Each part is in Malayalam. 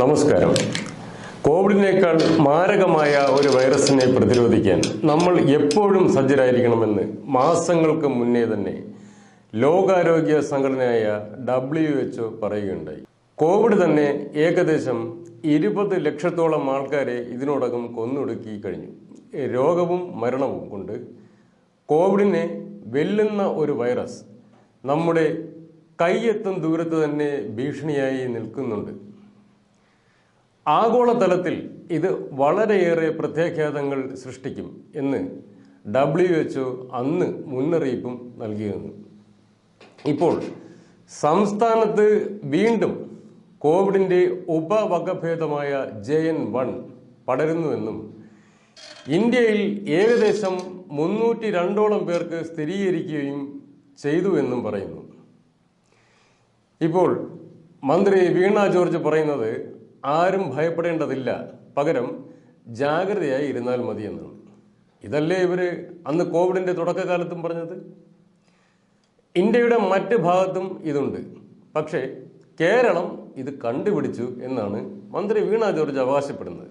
നമസ്കാരം. കോവിഡിനേക്കാൾ മാരകമായ ഒരു വൈറസിനെ പ്രതിരോധിക്കാൻ നമ്മൾ എപ്പോഴും സജ്ജരായിരിക്കണമെന്ന് മാസങ്ങൾക്ക് മുന്നേ തന്നെ ലോകാരോഗ്യ സംഘടനയായ ഡബ്ല്യു എച്ച് പറയുകയുണ്ടായി. കോവിഡ് തന്നെ ഏകദേശം ഇരുപത് ലക്ഷത്തോളം ആൾക്കാരെ ഇതിനോടകം കൊന്നൊടുക്കി കഴിഞ്ഞു. രോഗവും മരണവും കൊണ്ട് കോവിഡിനെ വെല്ലുന്ന ഒരു വൈറസ് നമ്മുടെ കൈയെത്തും ദൂരത്ത് തന്നെ ഭീഷണിയായി നിൽക്കുന്നുണ്ട്. ആഗോളതലത്തിൽ ഇത് വളരെയേറെ പ്രത്യാഘാതങ്ങൾ സൃഷ്ടിക്കും എന്ന് ഡബ്ല്യു എച്ച് അന്ന് മുന്നറിയിപ്പും നൽകിയിരുന്നു. ഇപ്പോൾ സംസ്ഥാനത്ത് വീണ്ടും കോവിഡിന്റെ ഉപവകഭേദമായ ജെ എൻ വൺ പടരുന്നുവെന്നും ഇന്ത്യയിൽ ഏകദേശം മുന്നൂറ്റി രണ്ടോളം പേർക്ക് സ്ഥിരീകരിക്കുകയും ചെയ്തു എന്നും പറയുന്നു. ഇപ്പോൾ മന്ത്രി വീണ ജോർജ് പറയുന്നത് ആരും ഭയപ്പെടേണ്ടതില്ല. പകരം ജാഗ്രതയായി ഇരുന്നാൽ മതിയെന്നാണ് ഇതല്ലേ ഇവർ അന്ന് കോവിഡിന്റെ തുടക്കകാലത്തും പറഞ്ഞത്? ഇന്ത്യയുടെ മറ്റ് ഭാഗത്തും ഇതുണ്ട്. പക്ഷേ കേരളം ഇത് കണ്ടുപിടിച്ചു എന്നാണ് മന്ത്രി വീണ ജോർജ് അവകാശപ്പെടുന്നത്.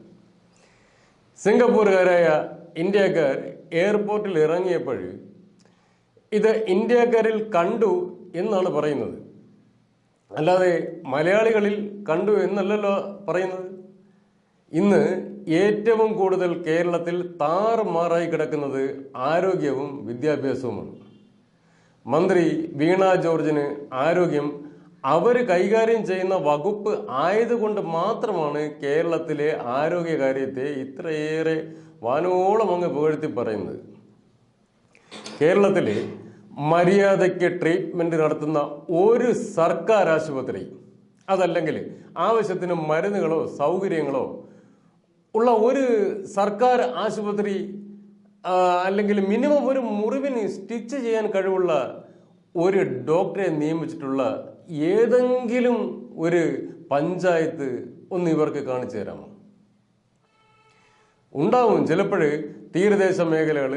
സിംഗപ്പൂരുകാരായ ഇന്ത്യക്കാർ എയർപോർട്ടിൽ ഇറങ്ങിയപ്പോൾ ഇത് ഇന്ത്യക്കാരിൽ കണ്ടു എന്നാണ് പറയുന്നത്. അല്ലാതെ മലയാളികളിൽ കണ്ടു എന്നല്ലല്ലോ പറയുന്നത്. ഇന്ന് ഏറ്റവും കൂടുതൽ കേരളത്തിൽ താറുമാറായി കിടക്കുന്നത് ആരോഗ്യവും വിദ്യാഭ്യാസവുമാണ്. മന്ത്രി വീണ ജോർജിന് ആരോഗ്യം അവർ കൈകാര്യം ചെയ്യുന്ന വകുപ്പ് ആയതുകൊണ്ട് മാത്രമാണ് കേരളത്തിലെ ആരോഗ്യകാര്യത്തെ ഇത്രയേറെ വാനോളം അങ്ങ് പുകഴ്ത്തി പറയുന്നത്. കേരളത്തിലെ മര്യാദയ്ക്ക് ട്രീറ്റ്മെന്റ് നടത്തുന്ന ഒരു സർക്കാർ ആശുപത്രി അതല്ലെങ്കിൽ ആവശ്യത്തിന് മരുന്നുകളോ സൗകര്യങ്ങളോ ഉള്ള ഒരു സർക്കാർ ആശുപത്രി അല്ലെങ്കിൽ മിനിമം ഒരു മുറിവിന് സ്റ്റിച്ച് ചെയ്യാൻ കഴിവുള്ള ഒരു ഡോക്ടറെ നിയമിച്ചിട്ടുള്ള ഏതെങ്കിലും ഒരു പഞ്ചായത്ത് ഒന്ന് ഇവർക്ക് കാണിച്ചു തരാമോ? ഉണ്ടാവും. ചിലപ്പോൾ തീരദേശ മേഖലകൾ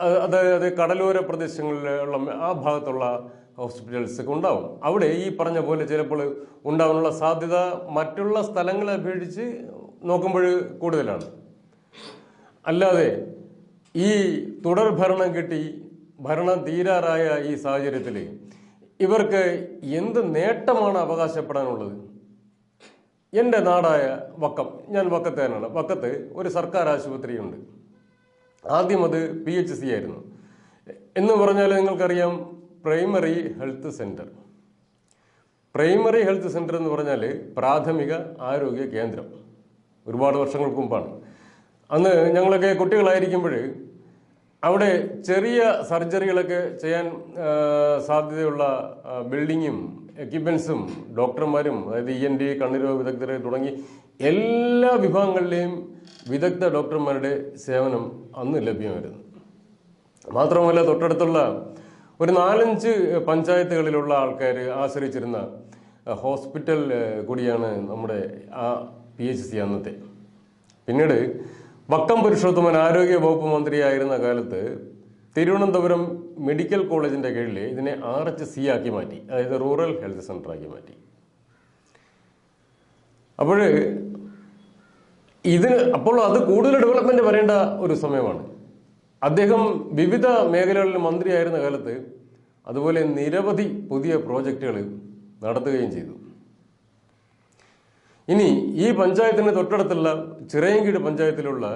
അതായത് കടലോര പ്രദേശങ്ങളിലുള്ള ആ ഭാഗത്തുള്ള ഹോസ്പിറ്റൽസ് ഉണ്ടാവും. അവിടെ ഈ പറഞ്ഞ പോലെ ചിലപ്പോൾ ഉണ്ടാവാനുള്ള സാധ്യത മറ്റുള്ള സ്ഥലങ്ങളെ അപേക്ഷിച്ച് നോക്കുമ്പോൾ കൂടുതലാണ്. അല്ലാതെ ഈ തുടർ ഭരണം കിട്ടി ഭരണം തീരാറായ ഈ സാഹചര്യത്തിൽ ഇവർക്ക് എന്ത് നേട്ടമാണ് അവകാശപ്പെടാനുള്ളത്? എന്റെ നാടായ വക്കം ഞാൻ വക്കത്തേനാണ് വക്കത്ത് ഒരു സർക്കാർ ആശുപത്രിയുണ്ട്. ആദ്യം അത് പി എച്ച് സി ആയിരുന്നു. എന്ന് പറഞ്ഞാൽ നിങ്ങൾക്കറിയാം primary health centre primary health centre എന്ന് പറഞ്ഞാൽ പ്രാഥമിക ആരോഗ്യ കേന്ദ്രം. ഒരുപാട് വർഷങ്ങൾക്ക് മുമ്പാണ്. അന്ന് ഞങ്ങളൊക്കെ കുട്ടികളായിരിക്കുമ്പോൾ അവിടെ ചെറിയ സർജറികളൊക്കെ ചെയ്യാൻ സാധ്യതയുള്ള ബിൽഡിങ്ങും എക്യുപ്മെൻസും ഡോക്ടർമാരും അതായത് ഇ എൻ ഡി കണ്ണുരോഗ വിദഗ്ധർ തുടങ്ങി എല്ലാ വിഭാഗങ്ങളിലെയും വിദഗ്ധ ഡോക്ടർമാരുടെ സേവനം അന്ന് ലഭ്യമായിരുന്നു. മാത്രമല്ല തൊട്ടടുത്തുള്ള ഒരു നാലഞ്ച് പഞ്ചായത്തുകളിലുള്ള ആൾക്കാർ ആശ്രയിച്ചിരുന്ന ഹോസ്പിറ്റൽ കൂടിയാണ് നമ്മുടെ ആ പി എച്ച് സി അന്നത്തെ. പിന്നീട് വക്കം പുരുഷോത്തമൻ ആരോഗ്യ വകുപ്പ് മന്ത്രിയായിരുന്ന കാലത്ത് തിരുവനന്തപുരം മെഡിക്കൽ കോളേജിന്റെ കീഴിൽ ഇതിനെ ആർ എച്ച് സി ആക്കി മാറ്റി അതായത് റൂറൽ ഹെൽത്ത് സെന്റർ ആക്കി മാറ്റി. അപ്പോൾ ഇതിന് അപ്പോൾ അത് കൂടുതൽ ഡെവലപ്മെന്റ് വരേണ്ട ഒരു സമയമാണ്. അദ്ദേഹം വിവിധ മേഖലകളിൽ മന്ത്രിയായിരുന്ന കാലത്ത് അതുപോലെ നിരവധി പുതിയ പ്രോജക്റ്റുകൾ നടത്തുകയും ചെയ്തു. ഇനി ഈ പഞ്ചായത്തിന് തൊട്ടടുത്തുള്ള ചിറയൻകീട് പഞ്ചായത്തിലുള്ള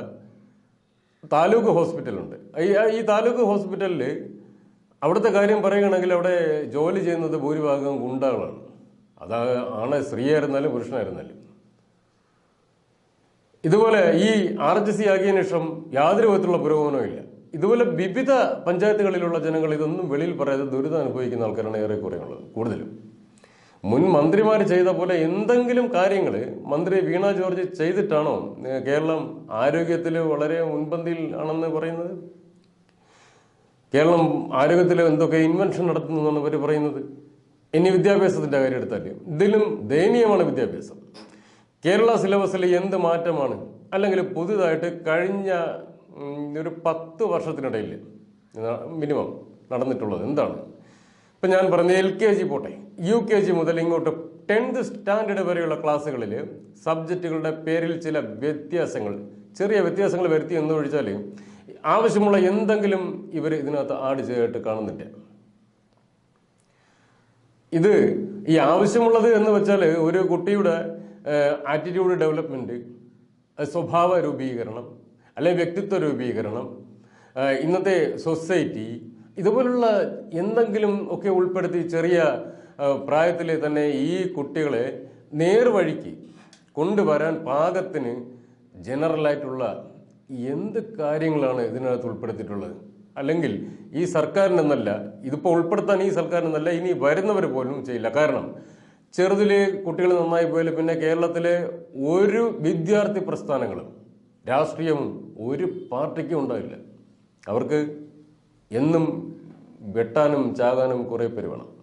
താലൂക്ക് ഹോസ്പിറ്റലുണ്ട്. ഈ താലൂക്ക് ഹോസ്പിറ്റലിൽ അവിടുത്തെ കാര്യം പറയുകയാണെങ്കിൽ അവിടെ ജോലി ചെയ്യുന്നത് ഭൂരിഭാഗം ഗുണ്ടകളാണ്. അത് ആണ് സ്ത്രീയായിരുന്നാലും പുരുഷനായിരുന്നാലും. ഇതുപോലെ ഈ ആർ എച്ച് സി ആക്കിയതിനു ശേഷം യാതൊരു വിധത്തിലുള്ള പുരോഗമനവും ഇതുപോലെ വിവിധ പഞ്ചായത്തുകളിലുള്ള ജനങ്ങൾ ഇതൊന്നും വെളിയിൽ പറയാതെ ദുരിതം അനുഭവിക്കുന്ന ആൾക്കാരാണ് ഏറെക്കുറെ ഉള്ളത് കൂടുതലും. മുൻ മന്ത്രിമാർ ചെയ്ത പോലെ എന്തെങ്കിലും കാര്യങ്ങൾ മന്ത്രി വീണ ജോർജ് ചെയ്തിട്ടാണോ കേരളം ആരോഗ്യത്തിൽ വളരെ മുൻപന്തിയിൽ ആണെന്ന് പറയുന്നത്? കേരളം ആരോഗ്യത്തിൽ എന്തൊക്കെ ഇൻവെൻഷൻ നടത്തുന്നു അവർ പറയുന്നത്? ഇനി വിദ്യാഭ്യാസത്തിന്റെ കാര്യം എടുത്താൽ ഇതിലും ദയനീയമാണ് വിദ്യാഭ്യാസം. കേരള സിലബസിൽ എന്ത് മാറ്റമാണ്? അല്ലെങ്കിൽ പുതുതായിട്ട് കഴിഞ്ഞ ഒരു പത്ത് വർഷത്തിനിടയിൽ മിനിമം നടന്നിട്ടുള്ളത് എന്താണ്? ഇപ്പം ഞാൻ പറഞ്ഞ എൽ കെ ജി പോട്ടെ യു കെ ജി മുതൽ ഇങ്ങോട്ട് ടെൻത്ത് സ്റ്റാൻഡേർഡ് വരെയുള്ള ക്ലാസ്സുകളിൽ സബ്ജക്റ്റുകളുടെ പേരിൽ ചില വ്യത്യാസങ്ങൾ ചെറിയ വ്യത്യാസങ്ങൾ വരുത്തി എന്ന് ഒഴിച്ചാൽ ആവശ്യമുള്ള എന്തെങ്കിലും ഇവർ ഇതിനകത്ത് ആഡ് ചെയ്തിട്ട് കാണുന്നില്ല ഇത് ഈ ആവശ്യമുള്ളത് എന്ന് വെച്ചാൽ ഒരു കുട്ടിയുടെ ആറ്റിറ്റ്യൂഡ് ഡെവലപ്മെന്റ് സ്വഭാവ രൂപീകരണം അല്ലെങ്കിൽ വ്യക്തിത്വ രൂപീകരണം ഇന്നത്തെ സൊസൈറ്റി ഇതുപോലുള്ള എന്തെങ്കിലും ഒക്കെ ഉൾപ്പെടുത്തി ചെറിയ പ്രായത്തിൽ തന്നെ ഈ കുട്ടികളെ നേർവഴിക്ക് കൊണ്ടുവരാൻ പാകത്തിന് ജനറലായിട്ടുള്ള എന്ത് കാര്യങ്ങളാണ് ഇതിനകത്ത് ഉൾപ്പെടുത്തിയിട്ടുള്ളത്? അല്ലെങ്കിൽ ഈ സർക്കാരിനെന്നല്ല ഇതിപ്പോൾ ഉൾപ്പെടുത്താൻ ഈ സർക്കാരിനെന്നല്ല ഇനി വരുന്നവർ പോലും ചെയ്യില്ല. കാരണം ചെറുതിലെ കുട്ടികൾ നന്നായി പോയാൽ പിന്നെ കേരളത്തിലെ ഒരു വിദ്യാർത്ഥി പ്രസ്ഥാനങ്ങളും രാഷ്ട്രീയവും ഒരു പാർട്ടിക്കും ഉണ്ടാവില്ല. അവർക്ക് എന്നും വെട്ടാനും ചാകാനും കുറേ പേര് വേണം.